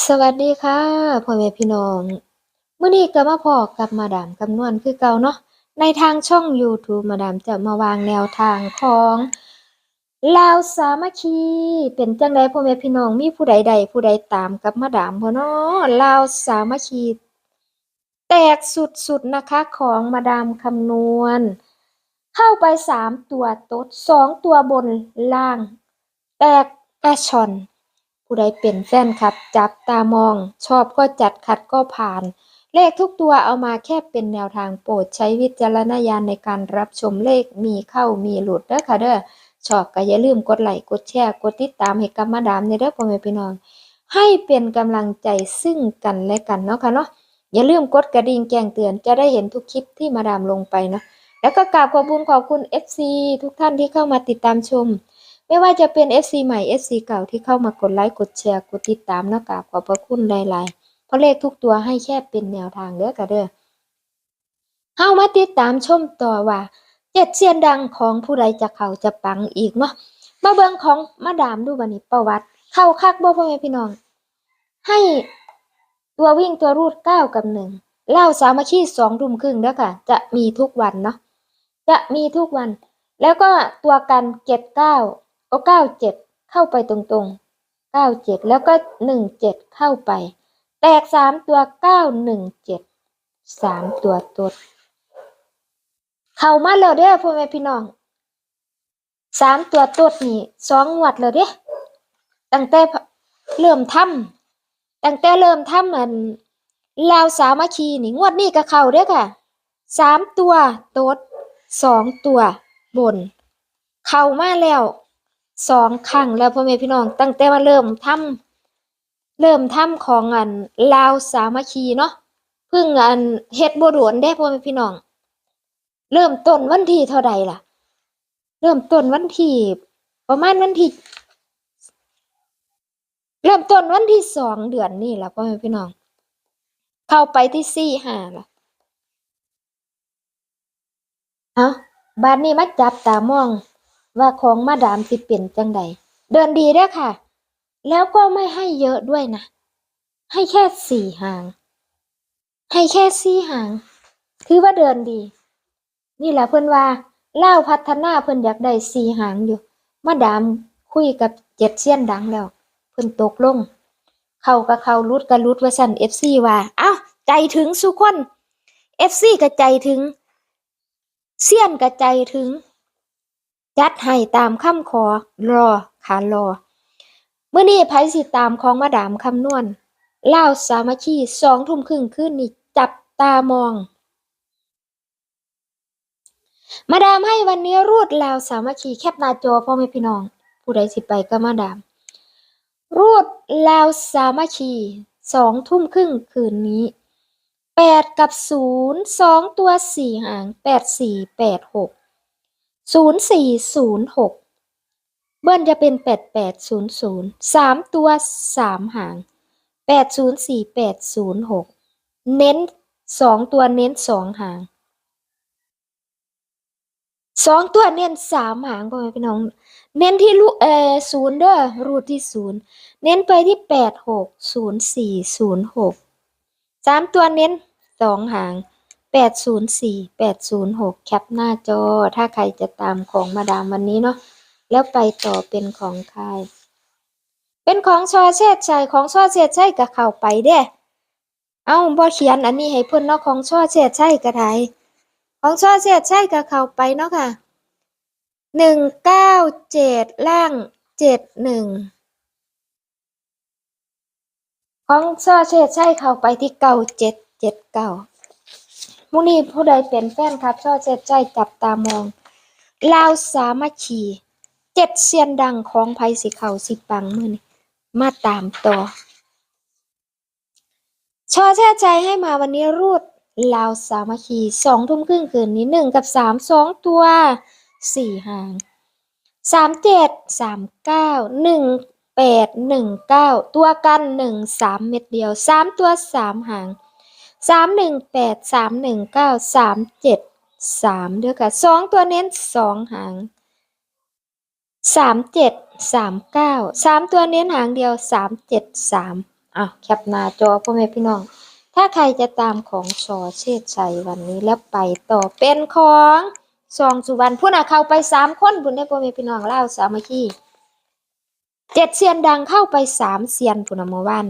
สวัสดีค่ะพ่อแม่พี่น้องมื้อนี้ก็มาพอกับมาดามคำนวณคือเก่าเนาะในทางช่อง YouTube มาดามจะมาวางแนวทางของลาวสามัคคี เป็นจังไดพ่อแม่พี่น้องมีผู้ใดใดผู้ใดตามกับมาดามบ่เนาะลาวสามัคคี แตกสุดๆนะคะของมาดามคำนวณ เข้าไปสามตัวตดสองตัวบนล่าง แตกกระชอน ผู้ใดเป็นแฟนคลับ จับตามอง ชอบก็จัดขัดก็ผ่าน เลขทุกตัวเอามาแค่เป็นแนวทางโปรดใช้วิจารณญาณในการรับชมเลขมีเข้ามีหลุดเด้อค่ะเด้อชอบก็อย่าลืมกดไลค์กดแชร์กดติดตามให้กับมาดามในเด้อพ่อแม่พี่น้อง ให้เป็นกำลังใจซึ่งกันและกันเนาะค่ะเนาะอย่าลืมกดกระดิ่งแจ้งเตือนจะได้เห็นทุกคลิปที่มาดามลงไปเนาะแล้วก็กราบขอบคุณขอบคุณ FC ทุกท่านที่เข้ามาติดตามชม ไม่ว่าจะเป็น FC ใหม่ FC เก่าที่เข้ามากดไลค์กดแชร์กดติดตามนะกราบขอบพระคุณหลายๆเพราะเลขทุกตัวให้แค่เป็นแนวทางเด้อกะเด้อเฮามาติดตามชมต่อว่าเจ็ดเซียนดังของผู้ใดจะเขาจะปังอีกเนาะมาเบิงของมาดามดูบันี้ประวัติ เข้าคักบ่พ่อแม่พี่น้อง ให้ตัววิ่งตัวรูดเก้ากับหนึ่งเล่าสามัคคีสองทุ่มครึ่งเด้อค่ะ จะมีทุกวันเนาะจะมีทุกวัน แล้วก็ตัวกันเจ็ดเก้า ก็เก้าเจ็ดเข้าไปตรงๆเก้าเจ็ดแล้วก็หนึ่งเจ็ดเข้าไป แตกสามตัวเก้าหนึ่งเจ็ดสามตัวตดเข้ามาแล้วเด้อพ่อแม่พี่น้องสามตัวตดนี่สองงวดแล้วเด้ตั้งแต่เริ่มทำตั้งแต่เริ่มทำเหมือนลาวสามัคคีนี่งวดนี้ก็เข้าเด้อค่ะสามตัวตดสองตัวบน เข้ามาแล้ว สองครั้งแล้วพ่อแม่พี่น้องตั้งแต่ว่าเริ่มทำเริ่มทำของอันลาวสามัคคีเนาะเพิ่งอันเฮ็ดบ่โดนเด้พ่อแม่พี่น้อง เริ่มต้นวันที่เท่าใดล่ะ เริ่มต้นวันที่ประมาณวันที่เริ่มต้นวันที่สองเดือนนี่ล่ะพ่อแม่พี่น้อง เข้าไปที่สี่ห้าล่ะเอาบาดนี้มาจับตามอง ว่าของมาดามสิเป็นจังใดเดินดีเด้อค่ะ แล้วก็ไม่ให้เยอะด้วยนะ ให้แค่สี่หาง ให้แค่สี่หางถือว่าเดินดี นี่แหละเพิ่อนว่าเล่าพัฒนาเพิ่อนอยากได้สี่หางอยู่ มาดามคุยกับเจ็ดเซียนดังแล้ว เพิ่อนตกลง เขากับเขารุดกับรุดว่าสั่น FC ว่า เอ้า ใจถึงสุคน FC ก็ใจถึงเซียนก็ใจถึง จัดให้ตามคำขอรอค่ะรอเมื่อนี้ไผสิตามของมาดามคำนวณเล่าสามัคคีสองทุ่มครึ่งคืนนี้จับตามอง มาดามให้วันนี้รูดลาวสามัคคีแคปหน้าจอพ่อแม่พี่น้อง ผู้ใดสิไปก็มาดาม รูดลาวสามัคคีสองทุ่มครึ่งคืนนี้แปดกับศูนย์สองตัวสี่หางแปดสี่แปดหก ศูนย์สี่ศูนย์หกเบิ้ลจะเป็นแปดแปดศูนย์ศูนย์สามตัวสามหางแปดศูนย์สี่แปดศูนย์หกเน้นสองตัวเน้นสองหางสองตัวเน้นสามหางพ่อแม่พี่น้อง เน้นที่ลูเออศูนย์เด้อรูดที่ศูนย์เน้นไปที่แปดหกศูนย์สี่ศูนย์หกสามตัวเน้นสองหาง แปดศูนย์สี่แปดศูนย์หกแคปหน้าจอ ถ้าใครจะตามของมาดามวันนี้เนาะ แล้วไปต่อเป็นของใคร เป็นของชอเชษชัยของชอเชษชัยก็เข้าไปเด้ เอ้าบ่เขียนอันนี้ให้เพิ่อนเนาะของชอเชษชัยก็ได้ของชอเชษชัยก็เข้าไปเนาะค่ะหนึ่งเก้าเจ็ดล่างเจ็ดหนึ่งของชอเชษชัยเข้าไปที่เก้าเจ็ดเจ็ดเก้า มุนีผู้ใดเป็นแฟนครับชอบเจ็ดใจจับตามองลาวสามัคคีเจ็ดเซียนดังของไพสิเขาสิปังมือนี่มาตามต่อชอแช่ใจให้มาวันนี้รูดลาวสามัคคีสองทุ่มครึ่งคืนนี้หนึ่งกับสามสองตัวสี่หางสามเจ็ดสามเก้าหนึ่งแปดหนึ่งเก้าตัวกันหนึ่งสามเม็ดเดียวสามตัวสามหาง สามหนึ่งแปดสามหนึ่งเก้าสามเจ็ดสามเด้อค่ะสองตัวเน้นสองหางสามเจ็ดสามเก้าสามตัวเน้นหางเดียวสามเจ็ดสามอะแคปหน้าจอพ่อแม่พี่น้อง ถ้าใครจะตามของชอเชษชัยวันนี้แล้วไปต่อเป็นของซองสุวรรณผู้น่ะเข้าไปสามคนบุญได้พ่อแม่พี่น้องเล่าสามัคคีเจ็ดเซียนดังเข้าไปสามเซียนพุนนะเมื่อวาน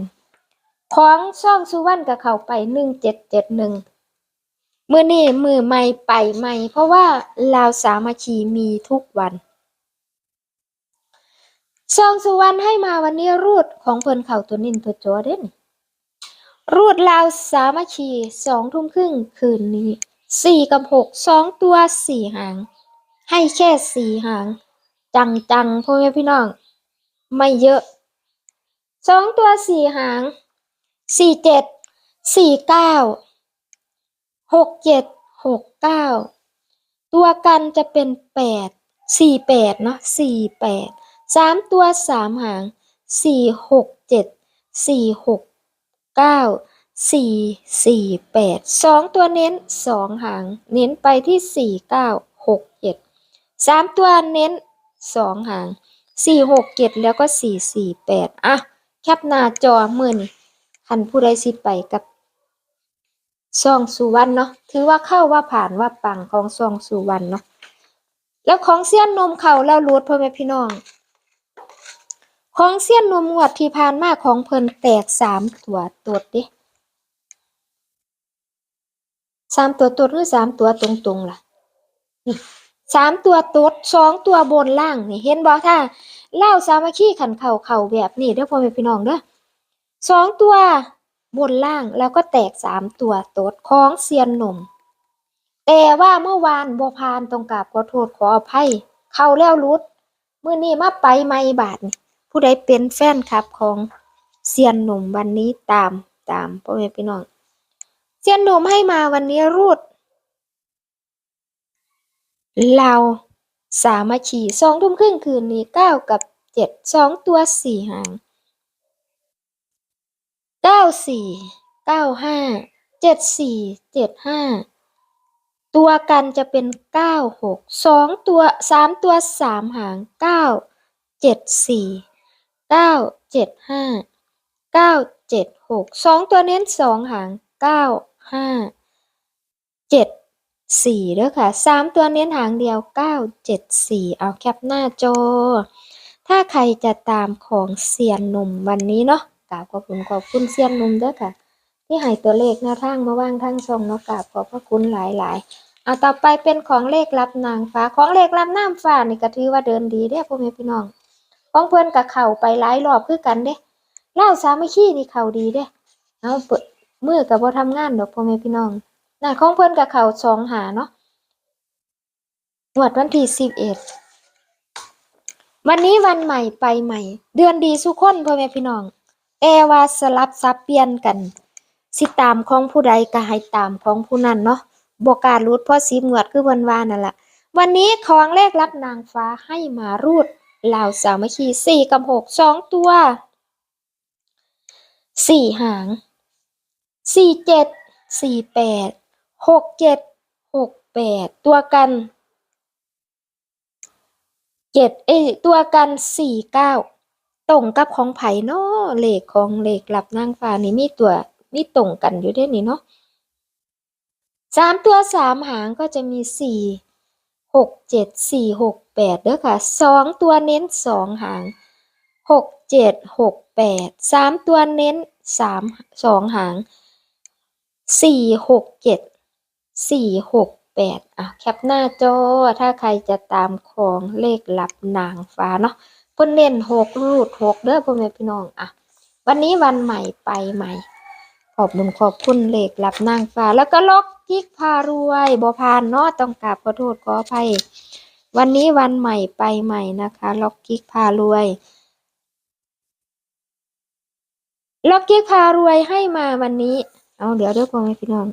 ของซองสุวรรณก็เข้าไปหนึ่งเจ็ดเจ็ดหนึ่งมือนี่มือใหม่ไปใหม่ เพราะว่าลาวสามัคคีมีทุกวันซองสุวรรณให้มาวันนี้รูดของเพิ่นเข่าตัวนินตัวจอเด่นรูดลาวสามัคคีสองทุ่มครึ่งคืนนี้สี่กับหกสองตัวสี่หาง ให้แค่สี่หาง จังจังพ่อแม่พี่น้อง ไม่เยอะสองตัวสี่หาง สี่เจ็ดสี่เก้าหกเจ็ดหกเก้าตัวกันจะเป็นแปดสี่แปดเนาะสี่แปดสามตัวสามหางสี่หกเจ็ดสี่หกเก้าสี่สี่แปดสองตัวเน้นสองหาง เน้นไปที่สี่เก้าหกเจ็ดสามตัวเน้นสองหางสี่หกเจ็ดแล้วก็สี่สี่แปดอะ แคปหน้าจอมือนี่ คันผู้ใดสิไปกับซองสุวรรณเนาะถือว่าเข้าว่าผ่านว่าปังของซองสุวรรณเนาะแล้วของเสี้ยนนมเขาแล้วรูดพ่อแม่พี่น้อง ของเสี้ยนนมงวดที่ผ่านมาของเพิ่นแตกสามตัวตดเดิสามตัวตดหรือสามตัวตรงๆล่ะนี่สามตัวตดสองตัวบนล่างนี่เห็นบ่ถ้าเล่าสามัคคีขันเข่าเข่าแบบนี้เด้อพ่อแม่พี่น้องเด้อ สองตัวบนล่างแล้วก็แตกสามตัวตดของเซียนหนุ่ม แต่ว่าเมื่อวานบ่พานตรงกับขอโทษขออภัย เข้าแล้วรุดเมื้อนี้มาไปไม่บาทผู้ใดเป็นแฟนคลับของเซียนหนุ่มวันนี้ตามตามพ่อแม่พี่น้อง เซียนหนุ่มให้มาวันนี้รูด เราสามัคคีสองทุ่มครึ่งคืนนี้เก้ากับเจ็ดสองตัวสี่หาง เก้าสี่เก้าห้าเจ็ดสี่เจ็ดห้าตัวกันจะเป็นเก้าหกสองตัวสามตัวสามหางเก้าเจ็ดสี่เก้าเจ็ดห้าเก้าเจ็ดหกสองตัวเน้นสองหางเก้าห้าเจ็ดสี่เด้อค่ะสามตัวเน้นหางเดียวเก้าเจ็ดสี่เอาแคปหน้าจอ ถ้าใครจะตามของเซียนหนุ่มวันนี้เนาะ ราบขอบคุณขอบคุณเซียนนุ่มเด้อค่ะ ที่ให้ตัวเลขแนวทางมาว่างทั้งช่องเนาะกราบขอบพระคุณหลายๆเอาต่อไปเป็นของเลขรับนางฟ้าของเลขรับน้ำฟ้านี่ก็ถือว่าเดินดีเด้อพ่อแม่พี่น้องของเพิ่อนกับเข่าไปหลายรอบคือกันเด้เล่าสามัคคีนี่เข่าดีเด้เอาเปิดมือกับบ่ทำงานดอกพ่อแม่พี่น้องน่ะของเพิ่อนกับเข่าสองหาเนาะงวดวันที่สิบเอ็ดวันนี้วันใหม่ไปใหม่ เดือนดีสุกคนพ่อแม่พี่น้อง แต่ว่าสลับซับเปลี่ยนกัน สิตามของผู้ใดก็ให้ตามของผู้นั้นเนาะบ่กล้ารรูดเพราะสีงวดคือวันวานั่นแหละวันนี้ของเลขรับนางฟ้าให้มารูดลาวสามัคคีสี่กับหกสองตัวสี่หางสี่เจ็ดสี่แปดหกเจ็ดหกแปดตัวกันเจ็ดเอ้ตัวกันสี่เก้า ตรงกับของไผ่เนาะเลขของเลขหลับนางฟ้านี่มีตัวมีตรงกันอยู่ด้วยนี่เนาะสามตัวสามหางก็จะมีสี่หกเจ็ดสี่หกแปดเด้อค่ะสองตัวเน้นสองหางหกเจ็ดหกแปดสามตัวเน้นสามสองหางสี่หกเจ็ดสี่หกแปดอะแคปหน้าจอถ้าใครจะตามของเลขหลับนางฟ้าเนาะ เพิ่นเน้นหกรูดหกเด้อพ่อแม่พี่น้องอะ วันนี้วันใหม่ไปใหม่ ขอบคุณขอบคุณเลขหลับนางฟ้า แล้วก็ล็อกกิ๊กพารวยบอพานเนาะต้องกราบขอโทษขออภัยวันนี้วันใหม่ไปใหม่นะคะล็อกกิ๊กพารวยล็อกกิ๊กพารวยให้มาวันนี้ เอาเดี๋ยวเดี๋ยวพ่อแม่พี่น้อง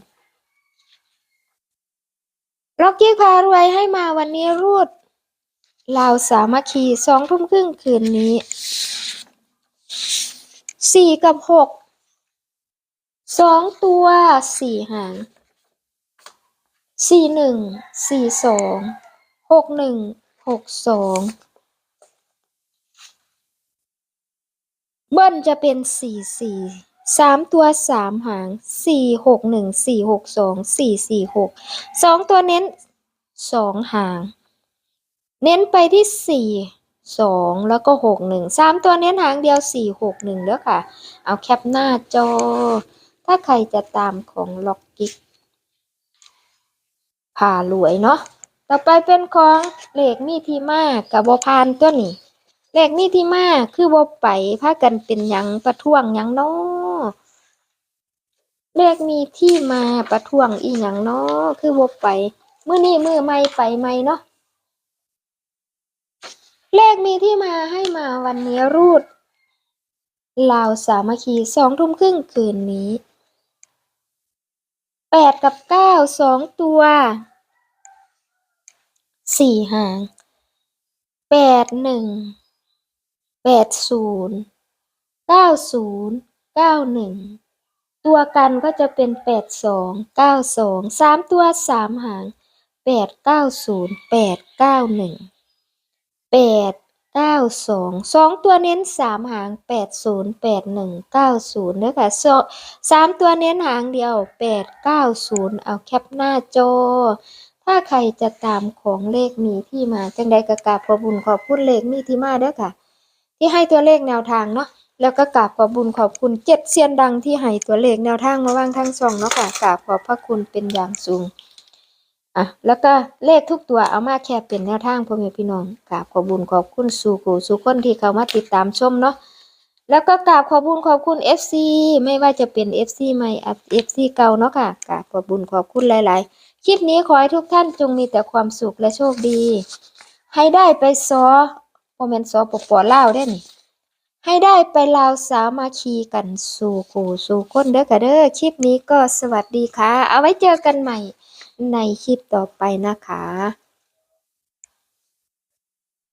ล็อกกิ๊กพารวยให้มาวันนี้รูด ลาวสามัคคีสองทุ่มครึ่งคืนนี้สี่กับหกสองตัวสี่หางสี่หนึ่งสี่สองหกหนึ่งหกสองเบิ้ลจะเป็นสี่สี่สามตัวสามหางสี่หกหนึ่งสี่หกสองสี่สี่หกสองตัวเน้นสองหาง เน้นไปที่สี่สองแล้วก็หกหนึ่งสามตัวเน้นหางเดียวสี่หกหนึ่งเด้อค่ะ เอาแคปหน้าจอ ถ้าใครจะตามของล็อกกิกผ่ารวยเนาะ ต่อไปเป็นของเลขมีทีมากับบพานตัวนี้เลขมีทีมาคือบไปพากันเป็นยังประท้วงยังเนาะเลขมีที่มาประท้วงอีหยังเนาะคือบ่ไปมื้อนี้มื้อใหม่ไปใหม่เนาะ เลขมีที่มาให้มาวันนี้รูดลาวสามัคคีสองทุ่มครึ่งคืนนี้แปดกับเก้าสองตัวสี่หางแปดหนึ่งแปดศูนย์เก้าศูนย์เก้าหนึ่งตัวกันก็จะเป็นแปดสองเก้าสองสามตัวสามหางแปดเก้าศูนย์แปดเก้าหนึ่ง แปดเก้าสองสองตัวเน้นสามหางแปดศูนย์แปดหนึ่งเก้าศูนย์เด้อค่ะสองสามตัวเน้นหางเดียวแปดเก้าศูนย์เอาแคปหน้าจอ ถ้าใครจะตามของเลขมีที่มา จังใดก็กาบขอบุญขอบคุณเลขมีที่มาเด้อค่ะ ที่ให้ตัวเลขแนวทางเนาะแล้วก็กราบขอบุญขอบคุณเจ็ดเซียนดังที่ให้ตัวเลขแนวทางมาวางทั้งสองเนาะค่ะกราบขอบพระคุณเป็นอย่างสูง อะแล้วก็เลขทุกตัวเอามาแค่เป็นแนวทางพ่อแม่พี่น้องกราบขอบบุญขอบคุณสู่กูสู่คนที่เข้ามาติดตามชมเนาะแล้วก็กราบขอบบุญขอบคุณ FC ไม่ว่าจะเป็น FC ใหม่ FC เก่าเนาะค่ะกราบขอบบุญขอบคุณหลาย ๆ คลิปนี้ขอให้ทุกท่านจงมีแต่ความสุขและโชคดี ให้ได้ไปซอโมเมนต์ซอปปอลาได้นี่ให้ได้ไปลาวสามัคคีกันสู่กูสู่คนเด้อกะเด้อคลิปนี้ก็สวัสดีค่ะ เอาไว้เจอกันใหม่ ในคลิปต่อไปนะคะ